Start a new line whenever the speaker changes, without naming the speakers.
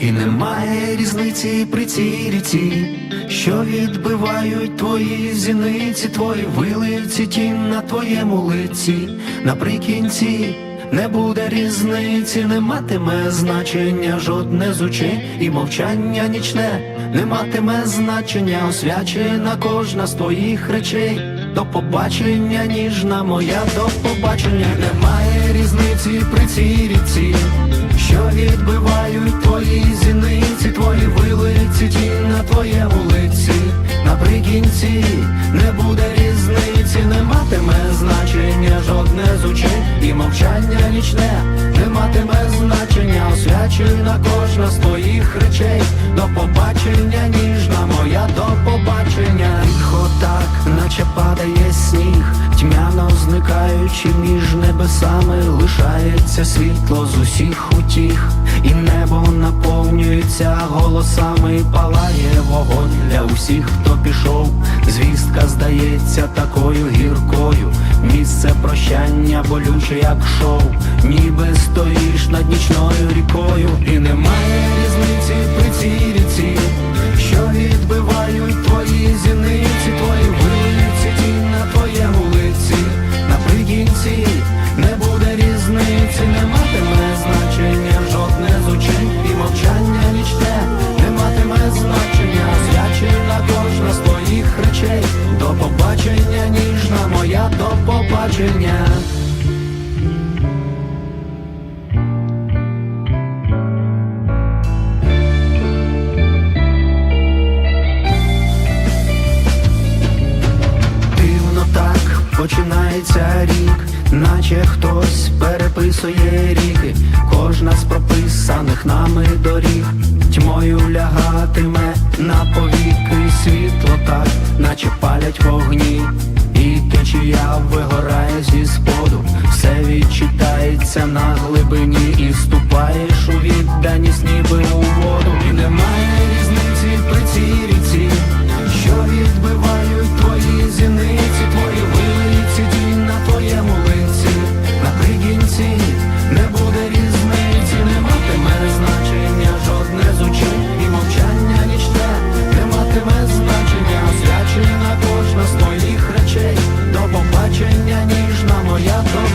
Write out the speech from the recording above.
І немає різниці при цій ріці, що відбивають твої зіниці, твої вилиці, тінь на твоєму лиці. Наприкінці не буде різниці, не матиме значення жодне з очей, і мовчання нічне не матиме значення, освячена кожна з твоїх речей. До побачення, ніжна моя, до побачення немає різниці при цій ріці, що відбивають твої зіниці, твої вилиці, тінь на твоє вулиці, Наприкінці не буде різниці, не матиме значення жодне з очей, і мовчання нічне не матиме значення, освячена кожна з твоїх речей. До побачення, зникаючи між небесами, лишається світло з усіх утіх, і небо наповнюється голосами, палає вогонь для усіх, хто пішов. Звістка здається такою гіркою. Місце прощання болюче, як шоу, ніби стоїш над нічною рікою, і немає різниці при цій ріці, починається рік, наче хтось переписує ріки, кожна з прописаних нами доріг, тьмою лягатиме на повіки світло так, наче палять вогні, і течія вигорає зі споду, все відчитається на глибині, і моя доля.